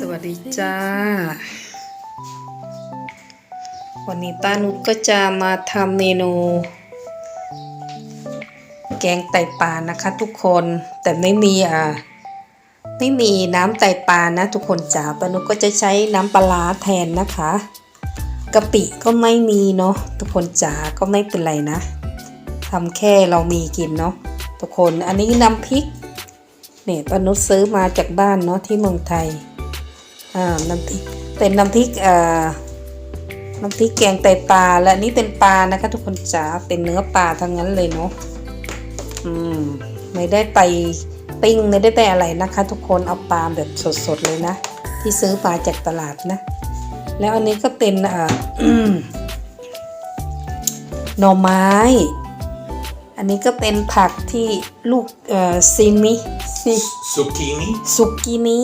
สวัสดีจ้า วันนี้ป้านุชก็จะมาทำเมนู แกงไตปลานะคะทุกคนแต่ไม่มีอ่าไม่มีน้ำไตปลานะทุกคนจ๋าป้านุชก็จะใช้น้ำปลาแทนนะคะกะปิก็ไม่มีเนาะทุกคนจ๋าก็ไม่เป็นไรนะทำแค่เรามีกินเนาะทุกคนอันนี้น้ำพริก นี่ยป้านุชซื้อมาจากบ้านเนาะที่เมืองไทยอ่าน้ำพริกเป็นน้ำพริกเอ่อน้ำพริกแกงไตปลาและนนี้เป็นปลานะคะ ทุกคนจ๋าเป็นเนื้อปลาทั้งนั้นเลยเนาะอืมไม่ได้ไปปิ้งไม่ได้ไปอะไรนะคะ ทุกคนเอาปลาแบบสดๆเลยนะ ที่ซื้อปลาจากตลาดนะ แล้วอันนี้ก็เป็นอ่าหน่อไม้ อันนี้ก็เป็นผักที่ลูกเอ่อซิมิซิ Zucchini? สุกินี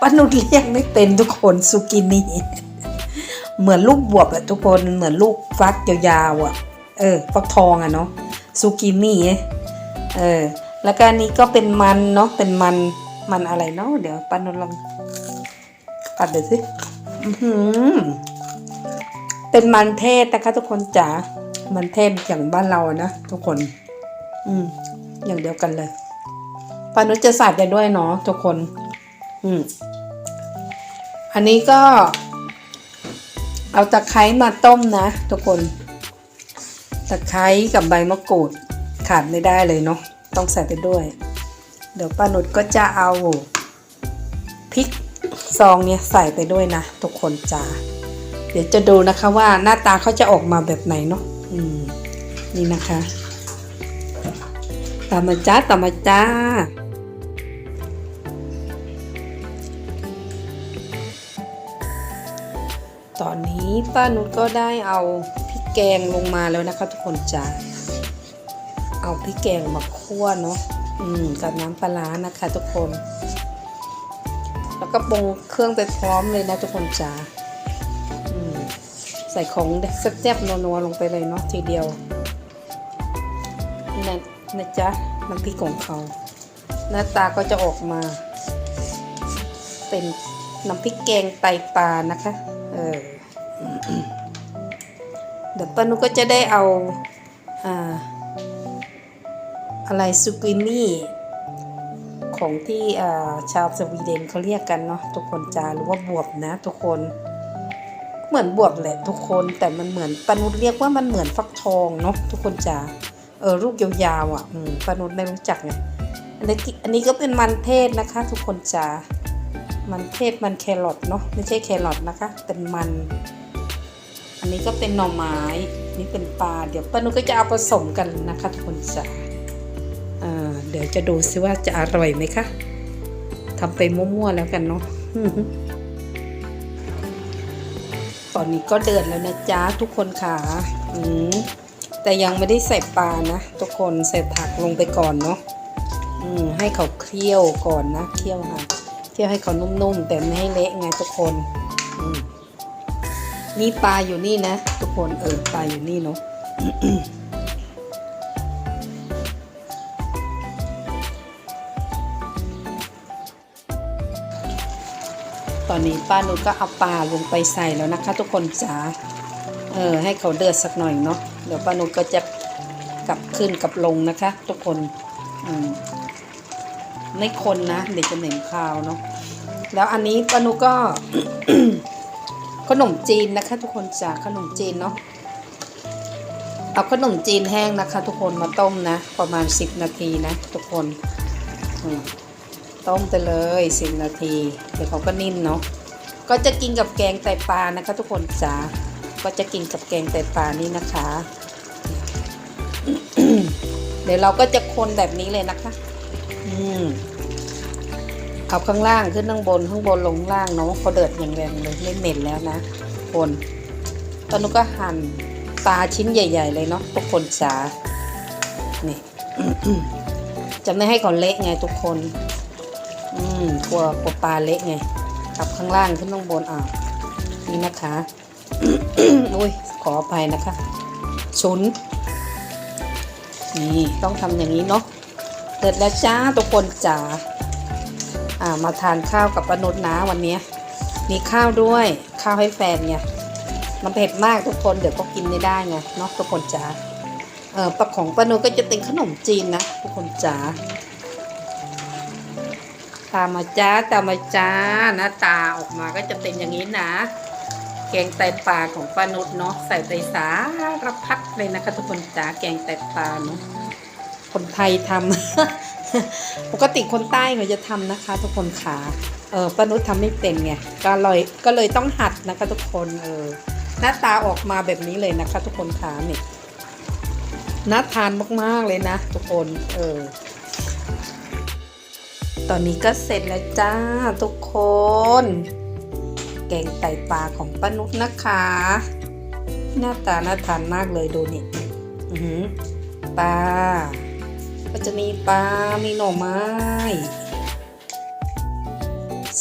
ป้านุชเรียกไม่เป็นทุกคนสุกินี เหมือนลูกบวบอะทุกคนเหมือนลูกฟักยาวๆอะเออฟักทองอะเนาะสุกินีเออแล้วก็อันนี้ก็เป็นมันเนาะเป็นมันมันอะไรเนาะเดี๋ยวป้านุชลองปัดเดี๋ยวสิอื้อหือเป็นมันเทศนะคะทุกคนจ๋า มันเทศอย่างบ้านเรานะทุกคน อืม อย่างเดียวกันเลยปานุจะใส่ไปด้วยเนาะทุกคน อืม อันนี้ก็ เอาตะไคร้มาต้มนะทุกคน ตะไคร้กับใบมะกรูดขาดไม่ได้เลยเนาะ ต้องใส่ไปด้วย เดี๋ยวป้านุชก็จะเอาพริกซองเนี่ยใส่ไปด้วยนะทุกคนจ้าเดี๋ยวจะดูนะคะว่าหน้าตาเขาจะออกมาแบบไหนเนาะ นี่นะคะตามมาจ้าตามมาจ้าตอนนี้ป้านุชก็ได้เอาพริกแกงลงมาแล้วนะคะ ทุกคนจ้าเอาพริกแกงมาคั่วเนาะอืมกับน้ำปลาร้านะคะ ทุกคน แล้วก็ปรุงเครื่องไปพร้อมเลยนะทุกคนจ้า ใส่ของแซ่บๆนัวๆลงไปเลยเนาะทีเดียวนี่นะนะจ๊ะน้ำพริกของเขา หน้าตาก็จะออกมา เป็นน้ำพริกแกงไตปลานะคะ เออเดี๋ยวป้านุก็จะได้เอาอ่าอะไรซูกินี่ของที่ชาวสวีเดนเขาเรียกกันเนาะทุกคนจ้าหรือว่าบวบนะทุกคน เหมือนบวบแหละทุกคนแต่มันเหมือนปานุเรียกว่ามันเหมือนฟักทองเนาะทุกคนจ้าเออลูกยาวๆอะอืมปานุชไม่รู้จักไงอันนี้อันนี้ก็เป็นมันเทศนะคะ ทุกคนจ๋ามันเทศมันแครอทเนาะไม่ใช่แครอทนะคะเป็นมัน อันนี้ก็เป็นหน่อไม้นี่เป็นปลาเดี๋ยวปานุชก็จะเอาผสมกันนะคะ ทุกคนจ๋าอ่าเดี๋ยวจะดูซิว่าจะอร่อยไหมคะทำไปมั่วๆแล้วกันเนาะ ตอนนี้ก็เดือดแล้วนะจ๊ะทุกคนค่ะอืมแต่ยังไม่ได้ใส่ปลานะ ทุกคนใส่ผักลงไปก่อนเนาะอืมให้เขาเคี่ยวก่อนนะเคี่ยวค่ะเคี่ยวให้เขานุ่มๆแต่ไม่ให้เละไงทุกคนอืมนี่ปลาอยู่นี่นะ ทุกคนเออปลาอยู่นี่เนาะ ตอนนี้ป้านุชก็เอาปลาลงไปใส่แล้วนะคะ ทุกคนจ๋าเออให้เขาเดือดสักหน่อยเนาะเดี๋ยวป้านุชก็จะกลับขึ้นกลับลงนะคะ ทุกคนอืมไม่คนนะเดี๋ยวจะเหม็นคาวเนาะแล้วอันนี้ป้านุก็ขนมจีนนะคะ ทุกคนจาขนมจีนเนาะเอาขนมจีนแห้งนะคะ ทุกคนมาต้มนะ ประมาณ 10 นาทีนะ ทุกคนอืม ต้มไปเลย 10 นาที เดี๋ยวเขาก็นิ่มเนาะก็จะกินกับแกงไตปลานะคะ ทุกคนจ้าก็จะกินกับแกงไตปลานี่นะคะ เดี๋ยวเราก็จะคนแบบนี้เลยนะคะ อืมเอาข้างล่างขึ้นข้างบนข้างบนลงล่างเนาะเขาเดือดอย่างแรงเลยไม่เหม็นแล้วนะคนตอนนู้ก็หั่นปลาชิ้นใหญ่ ๆ เลยเนาะทุกคนจ๋านี่จะไม่ให้เขาเละไงทุกคน อืมกลัวกลัวปลาเละไงกับข้างล่างขึ้นข้างบนอ่านี่นะคะอุ้ยขออภัยนะคะชุนนี่ต้องทำอย่างนี้เนาะเดือดแล้วจ้าทุกคนจ๋าอ่ามาทานข้าวกับปนุชนะวันนี้มีข้าวด้วยข้าวให้แฟนไงมันเผ็ดมากทุกคนเดี๋ยวก็กินไม่ได้ไงเนาะทุกคนจ๋าเออปลาของปนุชก็จะเป็นขนมจีนนะทุกคนจ๋า ตามมาจ้าตามมาจ้าหน้าตาออกมาก็จะเป็นอย่างนี้นะ แกงไตปลาของป้านุชเนาะใส่ไปสารพัดเลยนะคะทุกคนจ๋าแกงไตปลาเนาะคนไทยทำปกติคนใต้เขาจะทำนะคะ ทุกคนขาเออป้านุชทำไม่เป็นไงก็เลยก็เลยต้องหัดนะคะ ทุกคนเออหน้าตาออกมาแบบนี้เลยนะคะ ทุกคนขาเนี่ยน่าทานมากๆเลยนะ ทุกคนเออ ตอนนี้ก็เสร็จแล้วจ้าทุกคน แกงไตปลาของป้านุชนะคะ หน้าตาน่าทานมากเลยดูนี่อือหือปลา ก็จะมีปลา มีหน่อไม้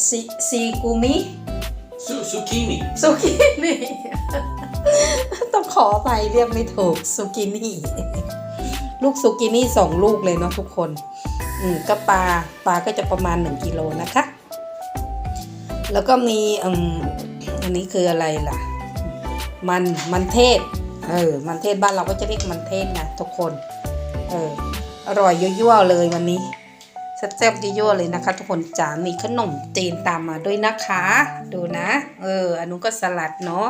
ซีซีกูมิ Su- zucchini. ซูกินี่ต้องขอไปเรียกไม่ถูกซูกินี่ ลูกซูกินี่สองลูกเลยเนาะทุกคน อืมก็ปลาปลาก็จะประมาณ 1กิโลนะคะ แล้วก็มีอืมอันนี้คืออะไรล่ะ มันมันเทศเออมันเทศบ้านเราก็จะเรียกมันเทศนะทุกคนเอออร่อยยั่วๆเลยวันนี้แซ่บๆยั่วๆเลยนะคะ ทุกคนจ๋ามีขนมจีนตามมาด้วยนะคะ ดูนะ เอออันนู้นก็สลัดเนาะ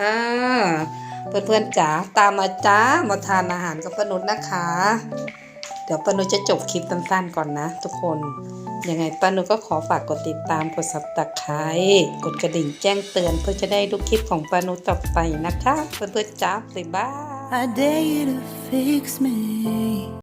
อ่าเพื่อนๆจ๋าตามมาจ้ามาทานอาหารกับป้านุชนะคะ เดี๋ยวป้านุจะจบคลิปสั้นๆก่อนนะ ทุกคน ยังไงป้านุก็ขอฝากกดติดตามกดซับสไคร้กดกระดิ่งแจ้งเตือนเพื่อจะได้ดูคลิปของป้านุต่อไปนะคะ เพื่อนๆจ้าบ๊ายบาย